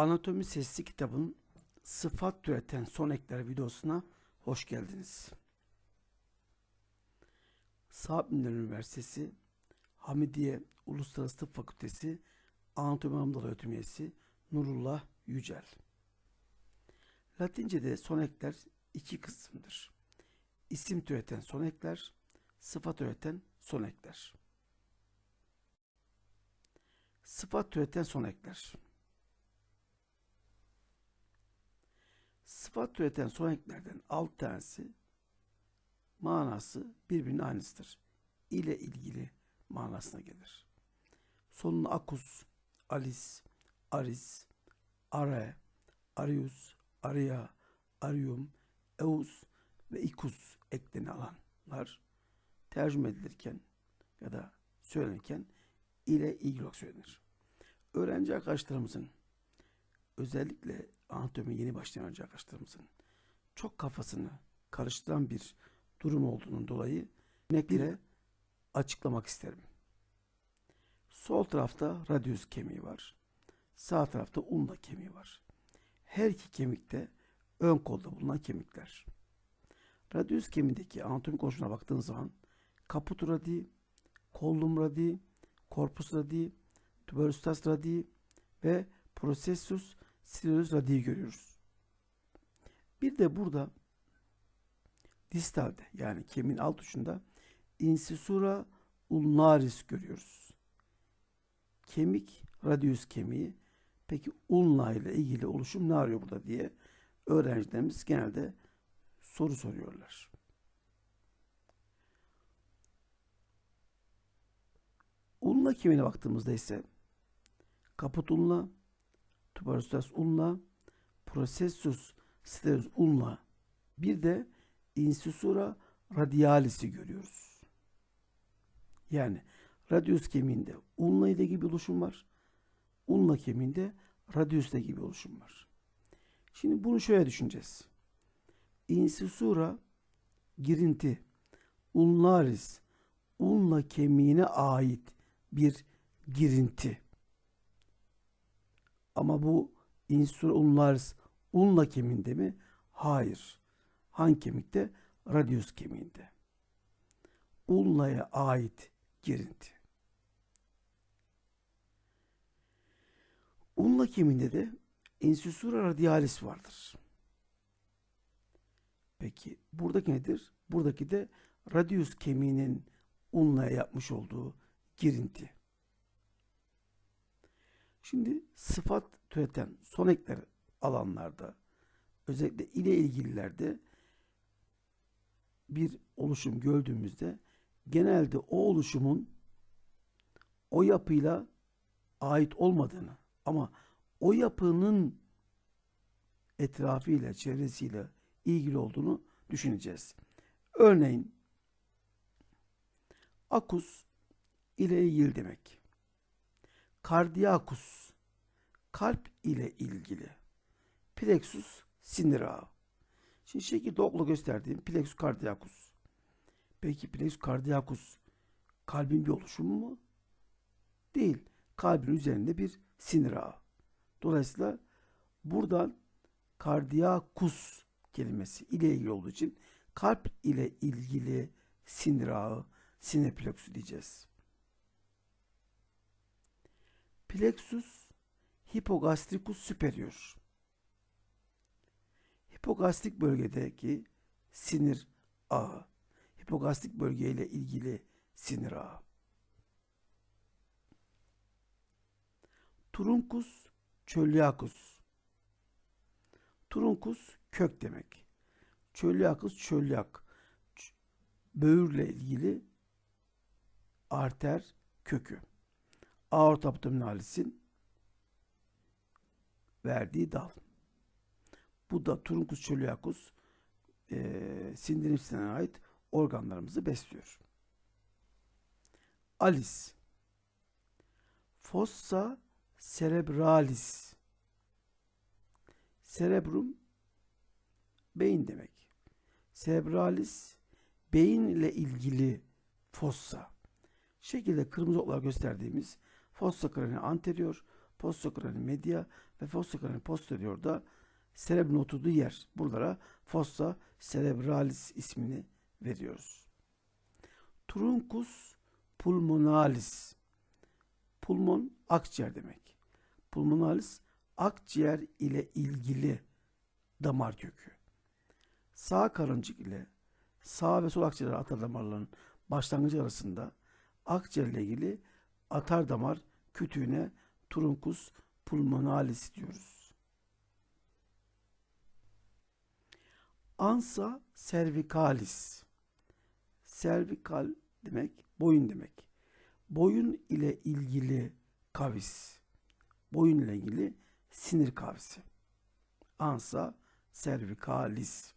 Anatomi Sesli kitabın sıfat türeten son ekler videosuna hoş geldiniz. Saat Bilimleri Üniversitesi Hamidiye Uluslararası Tıp Fakültesi Anatomi Anadolu Öğretim Üyesi Nurullah Yücel. Latince'de son ekler iki kısımdır. İsim türeten son ekler, sıfat türeten son ekler. Sıfat türeten son ekler. Sıfat türeten son eklerden alt tanesi manası birbirinin aynısıdır. İle ilgili manasına gelir. Sonuna akus, alis, aris, are, arius, aria, arium, eus ve ikus ekleni alanlar tercüme edilirken ya da söylenirken ile ilgili olarak söylenir. Öğrenci arkadaşlarımızın özellikle anatomi yeni başlayan öğrenci arkadaşlarımızın çok kafasını karıştıran bir durum olduğunun dolayı örnekle açıklamak isterim. Sol tarafta radius kemiği var. Sağ tarafta ulna kemiği var. Her iki kemikte ön kolda bulunan kemikler. Radius kemiğindeki anatomi konusuna baktığın zaman caput radii, collum radii, corpus radii, tuberostas radii ve processus stylus radii görüyoruz. Bir de burada distalde yani kemiğin alt ucunda incisura ulnaris görüyoruz. Kemik radius kemiği. Peki ulna ile ilgili oluşum ne arıyor burada diye öğrencilerimiz genelde soru soruyorlar. Ulna kemiğine baktığımızda ise kaput ulna, tuberostas ulna, processus stylus ulna bir de incisura radialis'i görüyoruz. Yani radius kemiğinde ulna ile gibi oluşum var. Ulna kemiğinde radius ile gibi oluşum var. Şimdi bunu şöyle düşüneceğiz. Incisura girinti ulnaris ulna kemiğine ait bir girinti. Ama bu insur ulnaris ulna kemiğinde mi? Hayır. Hangi kemikte? Radius kemiğinde. Ulnaya ait girinti. Ulna kemiğinde de insusura radialis vardır. Peki buradaki nedir? Buradaki de radius kemiğinin ulnaya yapmış olduğu girinti. Şimdi sıfat türeten son ekler alanlarda özellikle ile ilgililerde bir oluşum gördüğümüzde genelde o oluşumun o yapıyla ait olmadığını ama o yapının etrafıyla, çevresiyle ilgili olduğunu düşüneceğiz. Örneğin akus ile ilgili demek. Kardiyakus kalp ile ilgili. Plexus sinir ağı. Şimdi şekilde okla gösterdiğim plexus cardiacus. Peki plexus cardiacus kalbin bir oluşumu mu? Değil. Kalbin üzerinde bir sinir ağı. Dolayısıyla buradan kardiyakus kelimesi ile ilgili olduğu için kalp ile ilgili sinir ağı, sinir plexusu diyeceğiz. Plexus hipogastricus superior. Hipogastrik bölgedeki sinir ağı. Hipogastrik bölgeyle ilgili sinir ağı. Truncus çölyakus. Trunkus kök demek. Çölyakus çölyak. Böğürle ilgili arter kökü. Aorta abdominalis'in verdiği dal. Bu da Truncus coeliacus e, sindirim sistemine ait organlarımızı besliyor. Alice Fossa cerebralis Cerebrum beyin demek. Cerebralis beyin ile ilgili fossa. Şekilde kırmızı oklar gösterdiğimiz fossa krani anterior, fossa crani media ve fossa crani posterior'da cerebrin oturduğu yer. Buralara fossa cerebralis ismini veriyoruz. Truncus pulmonalis. Pulmon akciğer demek. Pulmonalis akciğer ile ilgili damar kökü. Sağ karıncık ile sağ ve sol akciğer atar damarların başlangıcı arasında akciğer ile ilgili atar damar kütüğüne truncus pulmonalis diyoruz. Ansa cervicalis. Cervical demek boyun demek. Boyun ile ilgili kavis. Boyun ile ilgili sinir kavisi. Ansa cervicalis.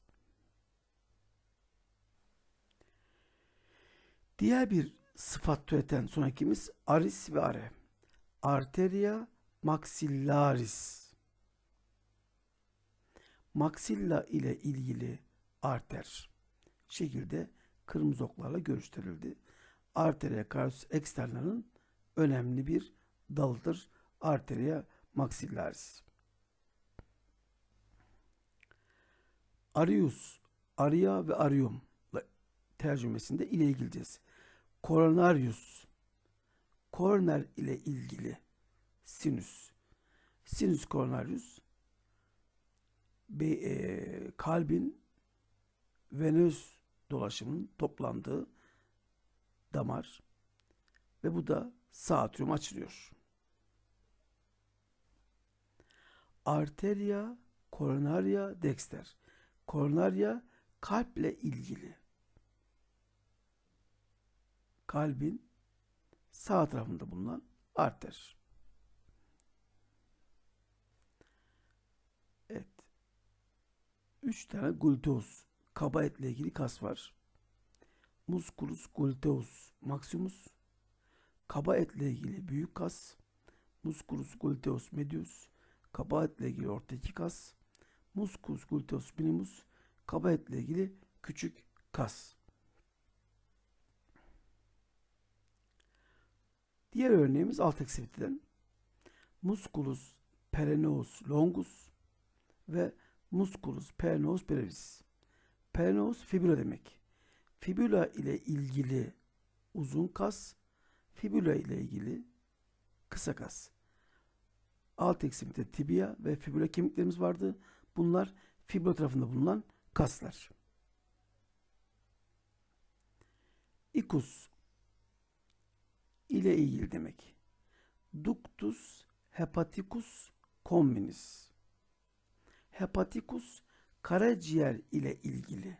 Diğer bir sıfat türeten sonrakimiz aris ve are. Arteria maxillaris. Maxilla ile ilgili arter şekilde kırmızı oklarla gösterildi. Arteria cardiac external'ın önemli bir dalıdır. Arteria maxillaris. Arius, aria ve arium tercümesinde ile ilgileceğiz. Coronarius, koroner ile ilgili sinüs. Sinüs coronarius be, e, kalbin venöz dolaşımının toplandığı damar ve bu da sağ atrium açılıyor. Arteria coronaria dexter. Koronaria kalple ilgili. Kalbin sağ tarafında bulunan arter. Evet. Üç tane gluteus kaba etle ilgili kas var. Musculus gluteus maximus kaba etle ilgili büyük kas. Musculus gluteus medius kaba etle ilgili orta iki kas. Musculus gluteus minimus kaba etle ilgili küçük kas. Diğer örneğimiz alt ekstremiteden. Musculus perenneus longus ve musculus perenneus brevis. Perenneus fibula demek. Fibula ile ilgili uzun kas, fibula ile ilgili kısa kas. Alt ekstremite tibia ve fibula kemiklerimiz vardı. Bunlar fibula tarafında bulunan kaslar. Ikus ile ilgili demek. Ductus hepaticus communis. Hepaticus karaciğer ile ilgili.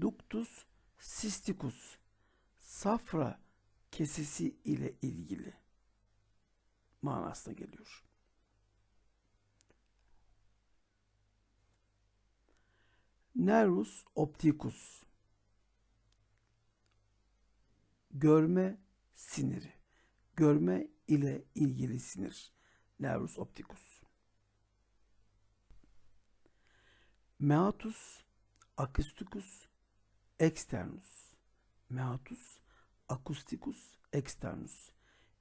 Ductus cysticus safra kesesi ile ilgili manasına geliyor. Nervus opticus görme siniri. Görme ile ilgili sinir. Nervus opticus. Meatus acousticus externus. Meatus acousticus externus.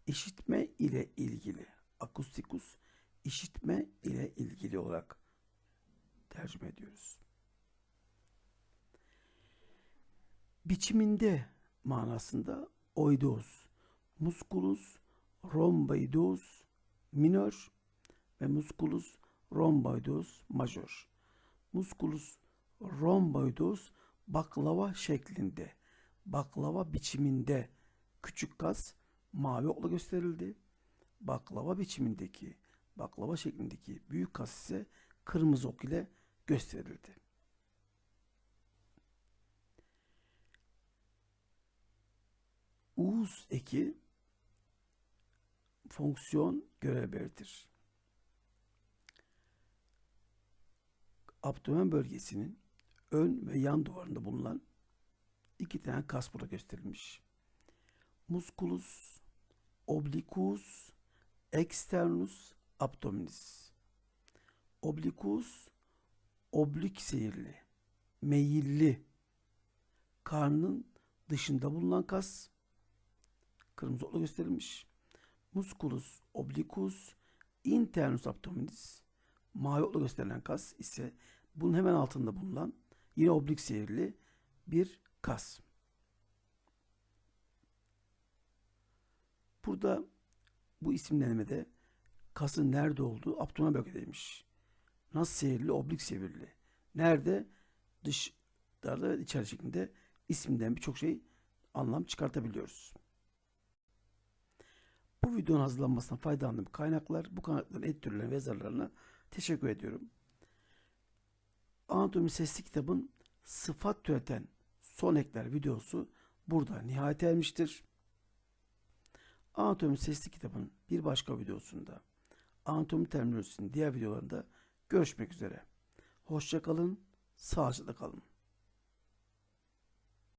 İşitme ile ilgili. Acousticus işitme ile ilgili olarak tercüme ediyoruz. Biçiminde manasında oidos, musculus rhomboideus minor ve musculus rhomboideus major. Musculus rhomboideus baklava şeklinde, baklava biçiminde küçük kas mavi okla gösterildi. Baklava biçimindeki, baklava şeklindeki büyük kas ise kırmızı ok ile gösterildi. Uğuz eki fonksiyon görev belirtir. Abdomen bölgesinin ön ve yan duvarında bulunan iki tane kas burada gösterilmiş. Musculus obliquus externus abdominis. Obliquus oblik seyirli, meyilli, karnın dışında bulunan kas kırmızı okla gösterilmiş. Musculus obliquus internus abdominis mavi okla gösterilen kas ise bunun hemen altında bulunan yine oblik seyirli bir kas. Burada bu isimlenmede kasın nerede olduğu abdomen bölgedeymiş. Nasıl seyirli? Oblik seyirli. Nerede? Dışlarda ve içeri şeklinde isminden birçok şey anlam çıkartabiliyoruz. Bu videonun hazırlanmasına faydalandığım kaynaklar, bu kaynakların editörlerine ve yazarlarına teşekkür ediyorum. Anatomi Sesli kitabın sıfat türeten son ekler videosu burada nihayet ermiştir. Anatomi Sesli kitabın bir başka videosunda anatomi terminolojisinin diğer videolarında görüşmek üzere. Hoşça kalın, sağlıcakla kalın.